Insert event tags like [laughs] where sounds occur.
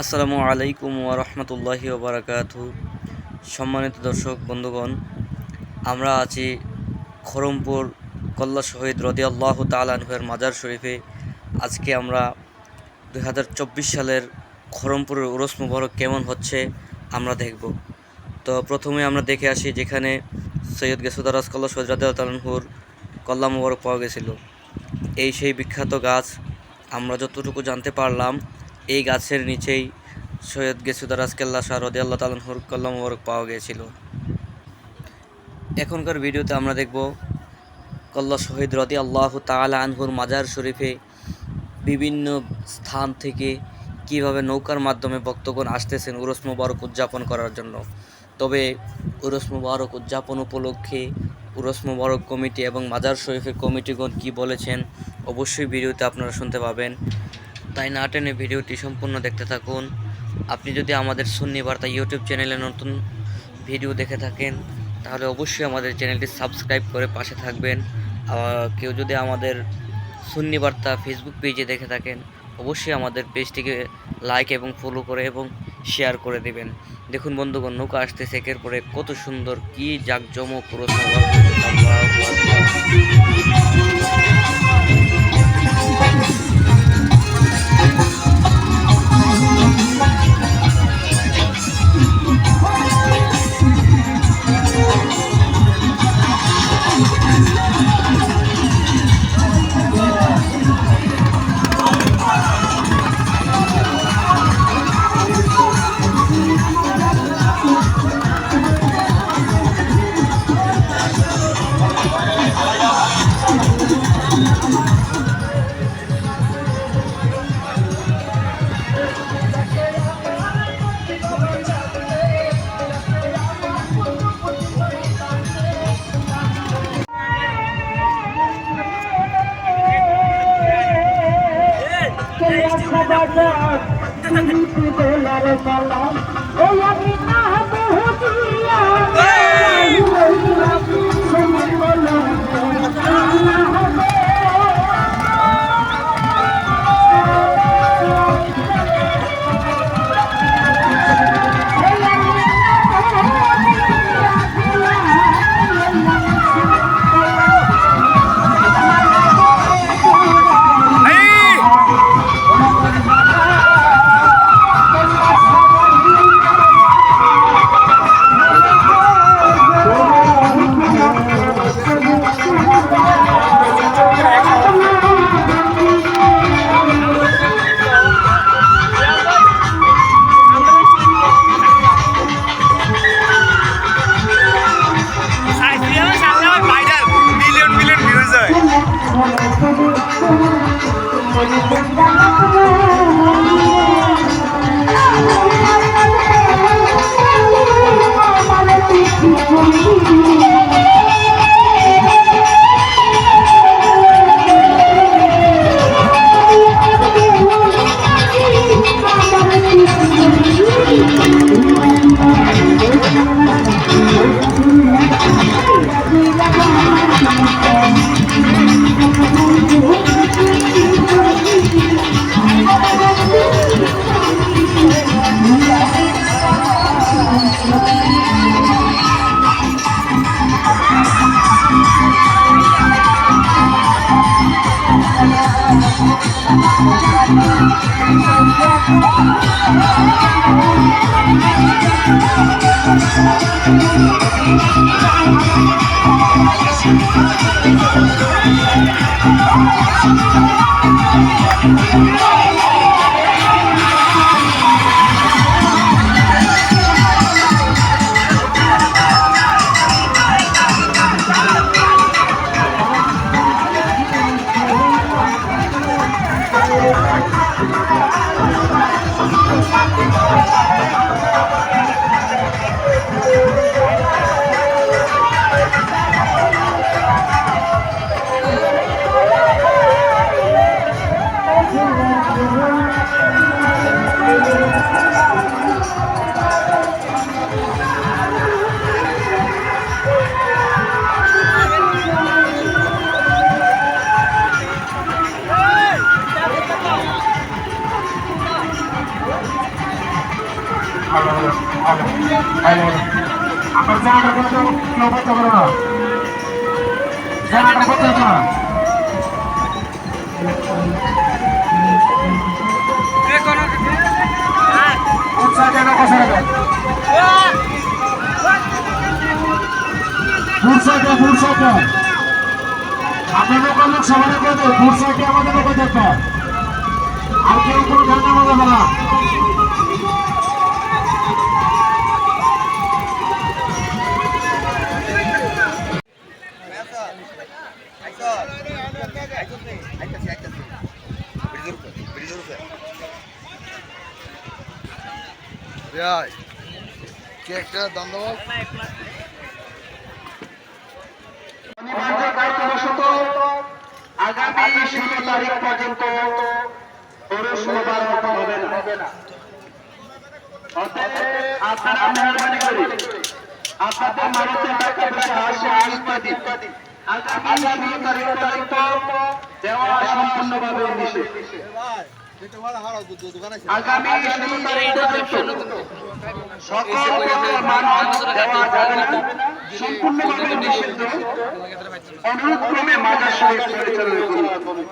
আসসালামু আলাইকুম ওরহমতুল্লাহি ওবরাকাতু সম্মানিত দর্শক, বন্ধুগণ, আমরা আছি খরমপুর কল্লা শহীদ রদি আল্লাহ তালানহের মাজার শরীফে। আজকে আমরা দুই হাজার চব্বিশ সালের খরমপুরের উরস মুবারক কেমন হচ্ছে আমরা দেখব। তো প্রথমে আমরা দেখে আসি যেখানে সৈয়দ গেসুদারাজ কল্লা শহীদ রাদি তালানহুর কল্লা মুবারক পাওয়া গেছিল। এই সেই বিখ্যাত গাছ আমরা যতটুকু জানতে পারলাম এই গাছের নিচেই সৈয়দ গেসুদারাজ কেল্লা শাহ রদি আল্লাহ তালহুর কল্লা মুবারক পাওয়া গিয়েছিল। এখনকার ভিডিওতে আমরা দেখব কল্লা শহীদ রদি আল্লাহ তালা আনহুর মাজার শরীফে বিভিন্ন স্থান থেকে কীভাবে নৌকার মাধ্যমে ভক্তগণ আসতেছেন উরস মুবারক উদযাপন করার জন্য। তবে উরস মুবারক উদযাপন উপলক্ষে উরস মুবারক কমিটি এবং মাজার শরীফের কমিটিগণ কি বলেছেন অবশ্যই ভিডিওতে আপনারা শুনতে পাবেন। তাই না টেনে ভিডিওটি সম্পূর্ণ দেখতে থাকুন। আপনি যদি আমাদের সুন্নি বার্তা ইউটিউব চ্যানেলে নতুন ভিডিও দেখে থাকেন, তাহলে অবশ্যই আমাদের চ্যানেলটি সাবস্ক্রাইব করে পাশে থাকবেন। আর কেউ যদি আমাদের সুন্নি বার্তা ফেসবুক পেজে দেখে থাকেন, অবশ্যই আমাদের পেজটিকে লাইক এবং ফলো করে এবং শেয়ার করে দেবেন। দেখুন বন্ধুগণ, নৌকা আসতেছে, একের পরে কত সুন্দর কী জাঁকজমক পুরো Thank. [laughs] সবার আল্লাহু আকবার। Saifia Thank you. জায়গাটা কিন্তু কেউ করতে পারে না। জায়গাটা করতে হবে না। লোকের লোক, সবাই করবে ফুরসাকে আমাদের লোকের দেখবে আর কেউ কোনো ঝান্ডা বাজাবে না। কেকটা দাম দেবো অনিবার্য কার্যবশত আগামী ষোলো তারিখ পর্যন্ত পৌরসভার মতো হবে না। আপনারা মেহরবানি করে। আপনাদের মানুষের টাকা পয়সা আসে ইত্যাদি আগামী ষোলো তারিখ পর্যন্ত দেওয়া সম্পূর্ণভাবে নিষেধ। আগামী তারিখ পর্যন্ত সকল মানুষ দেওয়া যাবে না সম্পূর্ণভাবে নিষিদ্ধ শরীফ পরিচালনা করুন